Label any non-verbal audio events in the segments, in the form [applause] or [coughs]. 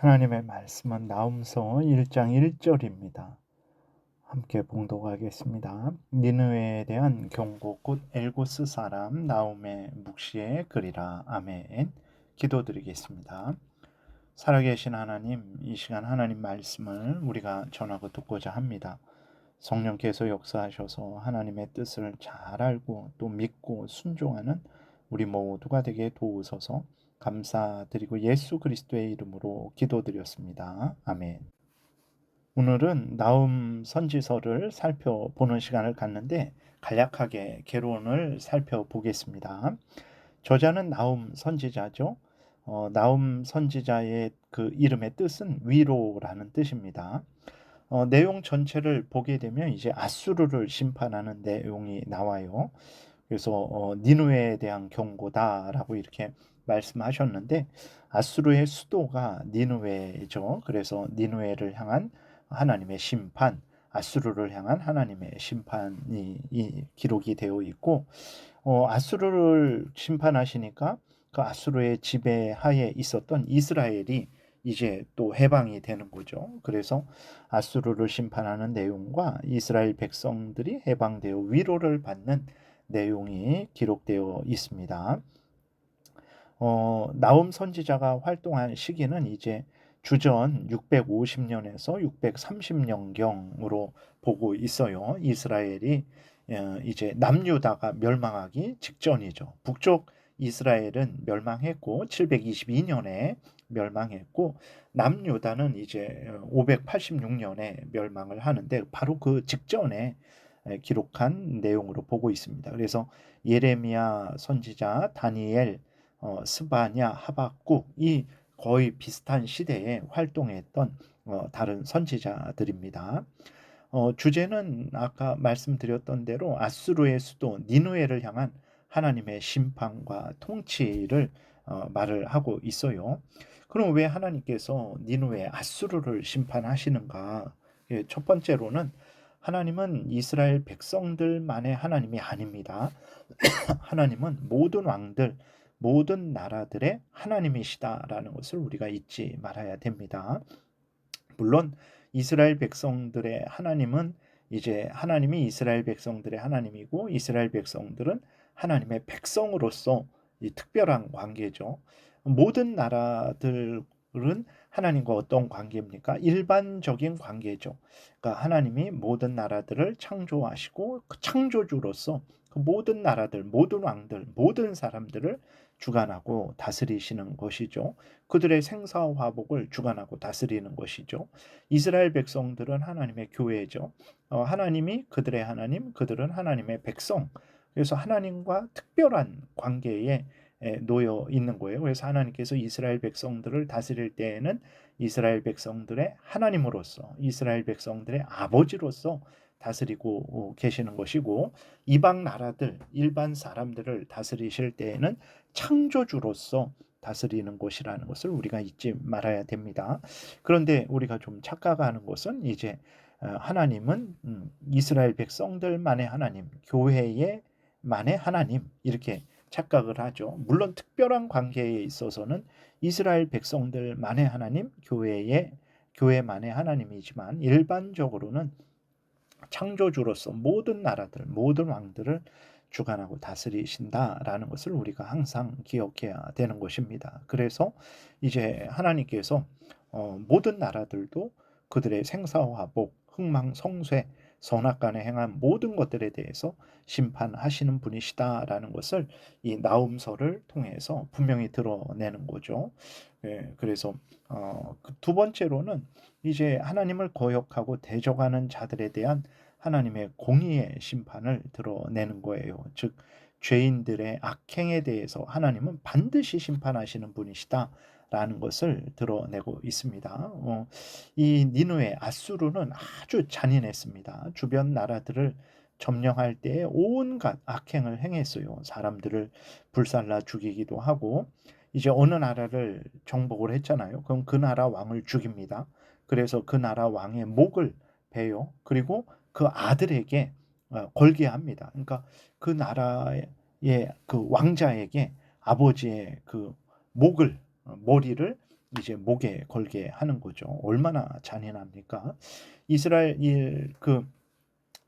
하나님의 말씀은 나움서 1장 1절입니다. 함께 봉독하겠습니다. 니느웨에 대한 경고 곧 엘고스 사람 나움의 묵시의 글이라 아멘. 기도드리겠습니다. 살아계신 하나님, 이 시간 하나님 말씀을 우리가 전하고 듣고자 합니다. 성령께서 역사하셔서 하나님의 뜻을 잘 알고 또 믿고 순종하는 우리 모두가 되게 도우소서. 감사드리고 예수 그리스도의 이름으로 기도드렸습니다. 아멘. 오늘은 나움 선지서를 살펴보는 시간을 갖는데 간략하게 개론을 살펴보겠습니다. 저자는 나움 선지자죠. 어, 나움 선지자의 그 이름의 뜻은 위로라는 뜻입니다. 어, 내용 전체를 보게 되면 이제 아수르를 심판하는 내용이 나와요. 그래서 어, 니누에 대한 경고다라고 이렇게 말씀하셨는데 아수르의 수도가 니누웨죠. 그래서 니누웨를 향한 하나님의 심판, 아수르를 향한 하나님의 심판이 기록이 되어 있고 어, 아수르를 심판하시니까 그 아수르의 지배 하에 있었던 이스라엘이 이제 또 해방이 되는 거죠. 그래서 아수르를 심판하는 내용과 이스라엘 백성들이 해방되어 위로를 받는 내용이 기록되어 있습니다. 어, 나움 선지자가 활동한 시기는 이제 주전 650년에서 630년경으로 보고 있어요. 이스라엘이 어, 이제 남유다가 멸망하기 직전이죠. 북쪽 이스라엘은 멸망했고 722년에 멸망했고 남유다는 이제 586년에 멸망을 하는데 바로 그 직전에 기록한 내용으로 보고 있습니다. 그래서 예레미야 선지자, 다니엘, 어, 스바냐, 하박국 이 거의 비슷한 시대에 활동했던 어, 다른 선지자들입니다. 어, 주제는 아까 말씀드렸던 대로 아수르의 수도 니누에를 향한 하나님의 심판과 통치를 어, 말을 하고 있어요. 그럼 왜 하나님께서 니누에 아수르를 심판하시는가? 예, 첫 번째로는 하나님은 이스라엘 백성들만의 하나님이 아닙니다. [coughs] 하나님은 모든 왕들, 모든 나라들의 하나님이시다라는 것을 우리가 잊지 말아야 됩니다. 물론 이스라엘 백성들의 하나님은 이제 하나님이 이스라엘 백성들의 하나님이고 이스라엘 백성들은 하나님의 백성으로서 이 특별한 관계죠. 모든 나라들 은 하나님과 어떤 관계입니까? 일반적인 관계죠. 그러니까 하나님이 모든 나라들을 창조하시고 그 창조주로서 그 모든 나라들, 모든 왕들, 모든 사람들을 주관하고 다스리시는 것이죠. 그들의 생사와 화복을 주관하고 다스리는 것이죠. 이스라엘 백성들은 하나님의 교회죠. 어, 하나님이 그들의 하나님, 그들은 하나님의 백성. 그래서 하나님과 특별한 관계에 놓여 있는 거예요. 그래서 하나님께서 이스라엘 백성들을 다스릴 때에는 이스라엘 백성들의 하나님으로서 이스라엘 백성들의 아버지로서 다스리고 계시는 것이고 이방 나라들 일반 사람들을 다스리실 때에는 창조주로서 다스리는 것이라는 것을 우리가 잊지 말아야 됩니다. 그런데 우리가 좀 착각하는 것은 이제 어, 하나님은 음, 이스라엘 백성들만의 하나님, 교회의 만의 하나님 이렇게 착각을 하죠. 물론 특별한 관계에 있어서는 이스라엘 백성들만의 하나님, 교회의 교회만의 하나님이지만 일반적으로는 창조주로서 모든 나라들, 모든 왕들을 주관하고 다스리신다라는 것을 우리가 항상 기억해야 되는 것입니다. 그래서 이제 하나님께서 어, 모든 나라들도 그들의 생사화복, 흥망성쇠, 선악간에 행한 모든 것들에 대해서 심판하시는 분이시다라는 것을 이 나움서를 통해서 분명히 드러내는 거죠. 예, 그래서 어, 그 두 번째로는 이제 하나님을 거역하고 대적하는 자들에 대한 하나님의 공의의 심판을 드러내는 거예요. 즉 죄인들의 악행에 대해서 하나님은 반드시 심판하시는 분이시다. 라는 것을 드러내고 있습니다. 어, 이 니누의 아수르는 아주 잔인했습니다. 주변 나라들을 점령할 때 온갖 악행을 행했어요. 사람들을 불살라 죽이기도 하고 이제 어느 나라를 정복을 했잖아요. 그럼 그 나라 왕을 죽입니다. 그래서 그 나라 왕의 목을 베요. 그리고 그 아들에게 어, 걸게 합니다. 그러니까 그 나라의 그 왕자에게 아버지의 그 목을 어, 머리를 이제 목에 걸게 하는 거죠. 얼마나 잔인합니까? 이스라엘 그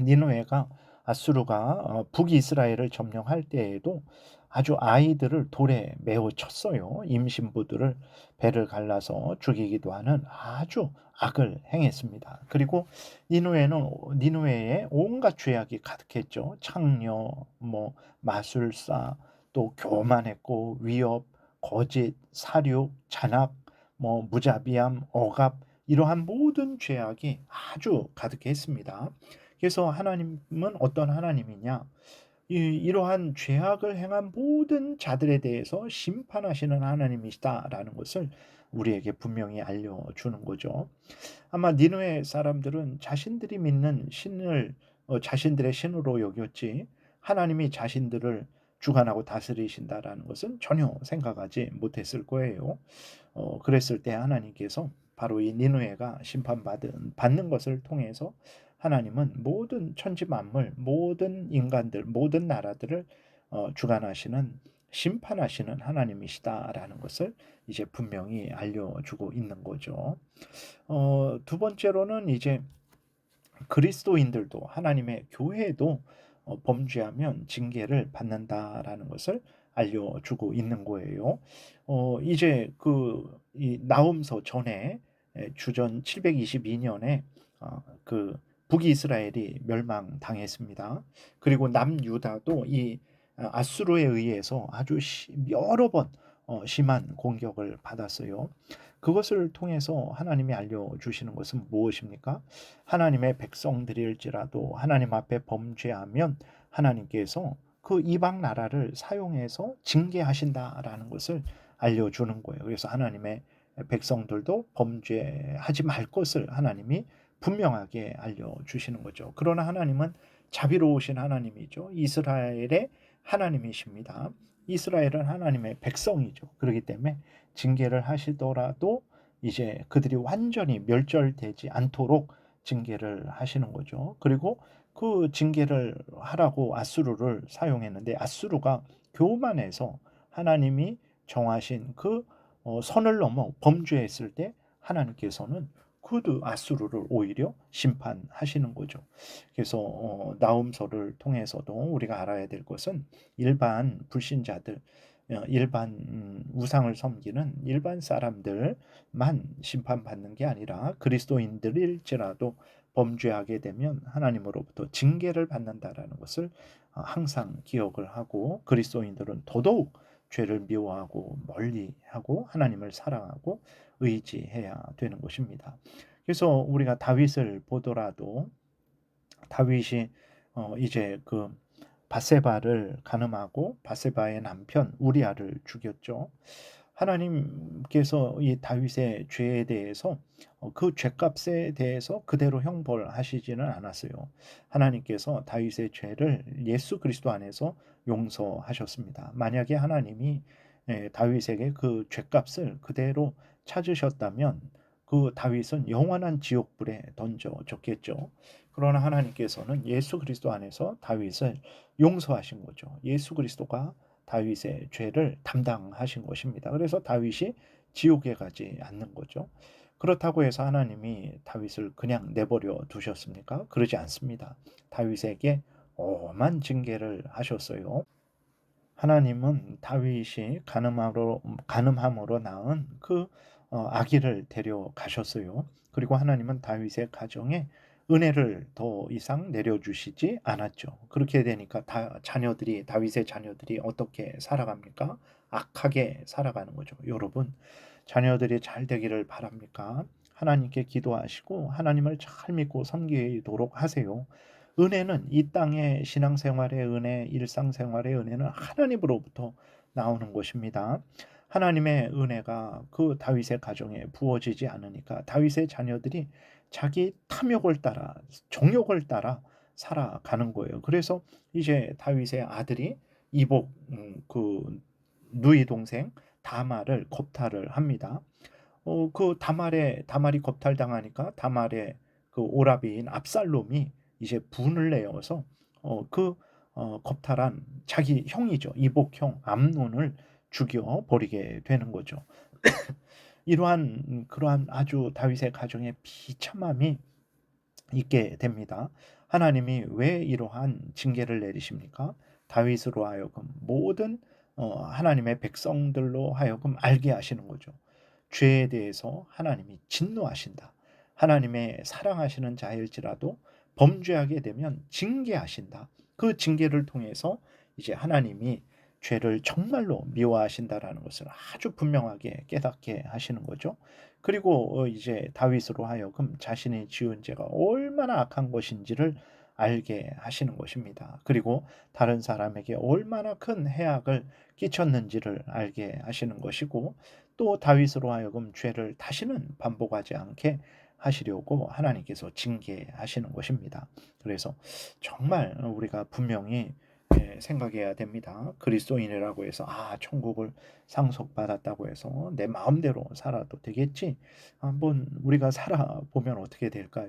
니누에가 아수르가 어, 북이스라엘을 점령할 때에도 아주 아이들을 돌에 메어 쳤어요. 임신부들을 배를 갈라서 죽이기도 하는 아주 악을 행했습니다. 그리고 니누에는 니누에에 온갖 죄악이 가득했죠. 창녀, 뭐 마술사, 또 교만했고 위협, 거짓, 사륙, 잔악, 뭐 무자비함, 억압 이러한 모든 죄악이 아주 가득했습니다. 그래서 하나님은 어떤 하나님이냐? 이, 이러한 죄악을 행한 모든 자들에 대해서 심판하시는 하나님이시다라는 것을 우리에게 분명히 알려주는 거죠. 아마 니누의 사람들은 자신들이 믿는 신을 어, 자신들의 신으로 여겼지 하나님이 자신들을 주관하고 다스리신다라는 것은 전혀 생각하지 못했을 거예요. 어, 그랬을 때 하나님께서 바로 이 니누에가 심판받은 받는 것을 통해서 하나님은 모든 천지 만물, 모든 인간들, 모든 나라들을 어, 주관하시는 심판하시는 하나님이시다라는 것을 이제 분명히 알려주고 있는 거죠. 어, 두 번째로는 이제 그리스도인들도 하나님의 교회도 어, 범죄하면 징계를 받는다라는 것을 알려주고 있는 거예요. 어, 이제 그이 나움서 전에 주전 722년에 어, 그 북이스라엘이 멸망당했습니다. 그리고 남유다도 이 아수르에 의해서 아주 여러 번 어, 심한 공격을 받았어요. 그것을 통해서 하나님이 알려주시는 것은 무엇입니까? 하나님의 백성들일지라도 하나님 앞에 범죄하면 하나님께서 그 이방 나라를 사용해서 징계하신다라는 것을 알려주는 거예요. 그래서 하나님의 백성들도 범죄하지 말 것을 하나님이 분명하게 알려주시는 거죠. 그러나 하나님은 자비로우신 하나님이죠. 이스라엘의 하나님이십니다. 이스라엘은 하나님의 백성이죠. 그렇기 때문에 징계를 하시더라도 이제 그들이 완전히 멸절되지 않도록 징계를 하시는 거죠. 그리고 그 징계를 하라고 아수르를 사용했는데 아수르가 교만해서 하나님이 정하신 그 어, 선을 넘어 범죄했을 때 하나님께서는 그도 아수르를 오히려 심판하시는 거죠. 그래서 어, 나움서를 통해서도 우리가 알아야 될 것은 일반 불신자들, 어, 일반 음, 우상을 섬기는 일반 사람들만 심판받는 게 아니라 그리스도인들일지라도 범죄하게 되면 하나님으로부터 징계를 받는다라는 것을 어, 항상 기억을 하고 그리스도인들은 더더욱 죄를 미워하고 멀리하고 하나님을 사랑하고 의지해야 되는 것입니다. 그래서 우리가 다윗을 보더라도 다윗이 어 이제 그 바세바를 가늠하고 바세바의 남편 우리아를 죽였죠. 하나님께서 이 다윗의 죄에 대해서 어, 그 죄값에 대해서 그대로 형벌하시지는 않았어요. 하나님께서 다윗의 죄를 예수 그리스도 안에서 용서하셨습니다. 만약에 하나님이 예, 다윗에게 그 죄값을 그대로 찾으셨다면 그 다윗은 영원한 지옥불에 던져졌겠죠. 그러나 하나님께서는 예수 그리스도 안에서 다윗을 용서하신 거죠. 예수 그리스도가 다윗의 죄를 담당하신 것입니다. 그래서 다윗이 지옥에 가지 않는 거죠. 그렇다고 해서 하나님이 다윗을 그냥 내버려 두셨습니까? 그러지 않습니다. 다윗에게 엄한 징계를 하셨어요. 하나님은 다윗이 가늠함으로, 가늠함으로 낳은 그 어, 아기를 데려가셨어요. 그리고 하나님은 다윗의 가정에 은혜를 더 이상 내려주시지 않았죠. 그렇게 되니까 다 자녀들이 다윗의 자녀들이 어떻게 살아갑니까? 악하게 살아가는 거죠. 여러분 자녀들이 잘 되기를 바랍니까? 하나님께 기도하시고 하나님을 잘 믿고 섬기도록 하세요. 은혜는 이 땅의 신앙생활의 은혜, 일상생활의 은혜는 하나님으로부터 나오는 것입니다. 하나님의 은혜가 그 다윗의 가정에 부어지지 않으니까 다윗의 자녀들이 자기 탐욕을 따라 정욕을 따라 살아가는 거예요. 그래서 이제 다윗의 아들이 이복 음, 그 누이 동생 다말을 겁탈을 합니다. 어, 그 다말에 다말이 겁탈당하니까 다말의 그 오라비인 압살롬이 이제 분을 내어서 어, 그 어, 겁탈한 자기 형이죠 이복형 암논을 죽여 버리게 되는 거죠. 이러한 그러한 아주 다윗의 가정에 비참함이 있게 됩니다. 하나님이 왜 이러한 징계를 내리십니까? 다윗으로 하여금 모든 어, 하나님의 백성들로 하여금 알게 하시는 거죠. 죄에 대해서 하나님이 진노하신다. 하나님의 사랑하시는 자일지라도 범죄하게 되면 징계하신다. 그 징계를 통해서 이제 하나님이 죄를 정말로 미워하신다라는 것을 아주 분명하게 깨닫게 하시는 거죠. 그리고 어, 이제 다윗으로 하여금 자신이 지은 죄가 얼마나 악한 것인지를 알게 하시는 것입니다. 그리고 다른 사람에게 얼마나 큰 해악을 끼쳤는지를 알게 하시는 것이고 또 다윗으로 하여금 죄를 다시는 반복하지 않게 하시려고 하나님께서 징계하시는 것입니다. 그래서 정말 우리가 분명히 예, 생각해야 됩니다. 그리스도인이라고 해서 아 천국을 상속받았다고 해서 내 마음대로 살아도 되겠지? 한번 우리가 살아보면 어떻게 될까요?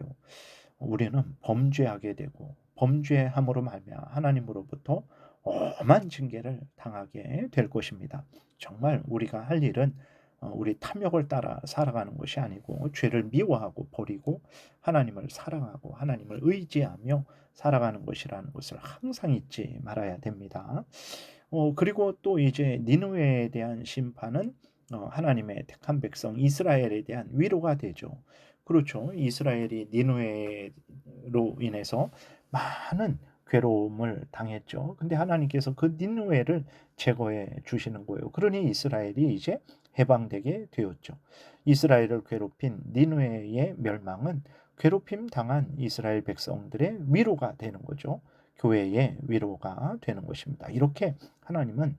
우리는 범죄하게 되고 범죄함으로 말미암아 하나님으로부터 엄한 징계를 당하게 될 것입니다. 정말 우리가 할 일은 어, 우리 탐욕을 따라 살아가는 것이 아니고 죄를 미워하고 버리고 하나님을 사랑하고 하나님을 의지하며 살아가는 것이라는 것을 항상 잊지 말아야 됩니다. 어, 그리고 또 이제 니누에 대한 심판은 어, 하나님의 택한 백성 이스라엘에 대한 위로가 되죠. 그렇죠. 이스라엘이 니누에로 인해서 많은 괴로움을 당했죠. 근데 하나님께서 그 니누에를 제거해 주시는 거예요. 그러니 이스라엘이 이제 해방되게 되었죠. 이스라엘을 괴롭힌 니누에의 멸망은 괴롭힘 당한 이스라엘 백성들의 위로가 되는 거죠. 교회의 위로가 되는 것입니다. 이렇게 하나님은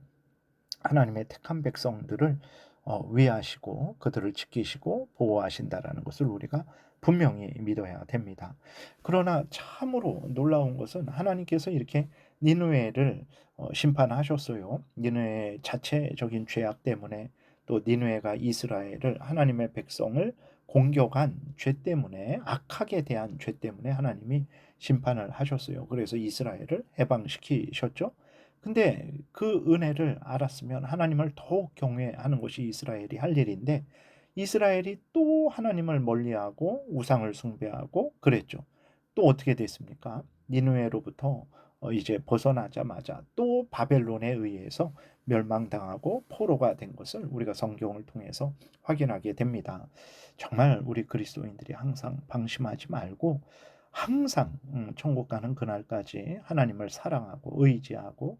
하나님의 택한 백성들을 어, 위하시고 그들을 지키시고 보호하신다라는 것을 우리가 분명히 믿어야 됩니다. 그러나 참으로 놀라운 것은 하나님께서 이렇게 니누에를 어, 심판하셨어요. 니누의 자체적인 죄악 때문에 또 니누에가 이스라엘을 하나님의 백성을 공격한 죄 때문에 악하게 대한 죄 때문에 하나님이 심판을 하셨어요. 그래서 이스라엘을 해방시키셨죠. 근데 그 은혜를 알았으면 하나님을 더욱 경외하는 것이 이스라엘이 할 일인데 이스라엘이 또 하나님을 멀리하고 우상을 숭배하고 그랬죠. 또 어떻게 됐습니까? 니누에로부터 어, 이제 벗어나자마자 또 바벨론에 의해서 멸망당하고 포로가 된 것을 우리가 성경을 통해서 확인하게 됩니다. 정말 우리 그리스도인들이 항상 방심하지 말고 항상 음, 천국 가는 그날까지 하나님을 사랑하고 의지하고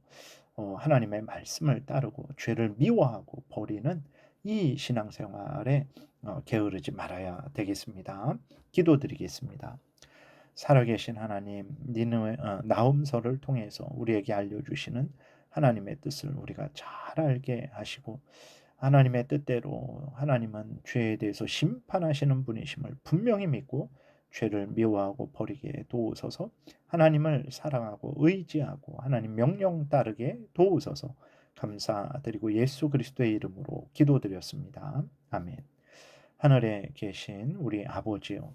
어, 하나님의 말씀을 따르고 죄를 미워하고 버리는 이 신앙생활에 어, 게으르지 말아야 되겠습니다. 기도드리겠습니다. 살아계신 하나님, 니느웨 어, 나움서를 통해서 우리에게 알려주시는 하나님의 뜻을 우리가 잘 알게 하시고 하나님의 뜻대로 하나님은 죄에 대해서 심판하시는 분이심을 분명히 믿고 죄를 미워하고 버리게 도우소서 하나님을 사랑하고 의지하고 하나님 명령 따르게 도우소서 감사드리고 예수 그리스도의 이름으로 기도드렸습니다. 아멘. 하늘에 계신 우리 아버지요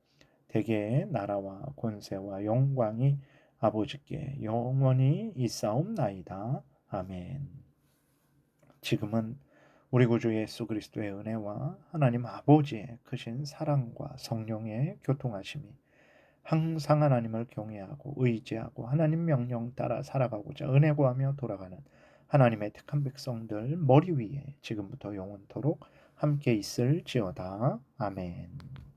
대개 나라와 권세와 영광이 아버지께 영원히 있사옵나이다. 아멘. 지금은 우리 구주 예수 그리스도의 은혜와 하나님 아버지의 크신 사랑과 성령의 교통하심이 항상 하나님을 경외하고 의지하고 하나님 명령 따라 살아가고자 은혜 구하며 돌아가는 하나님의 택한 백성들 머리 위에 지금부터 영원토록 함께 있을지어다. 아멘.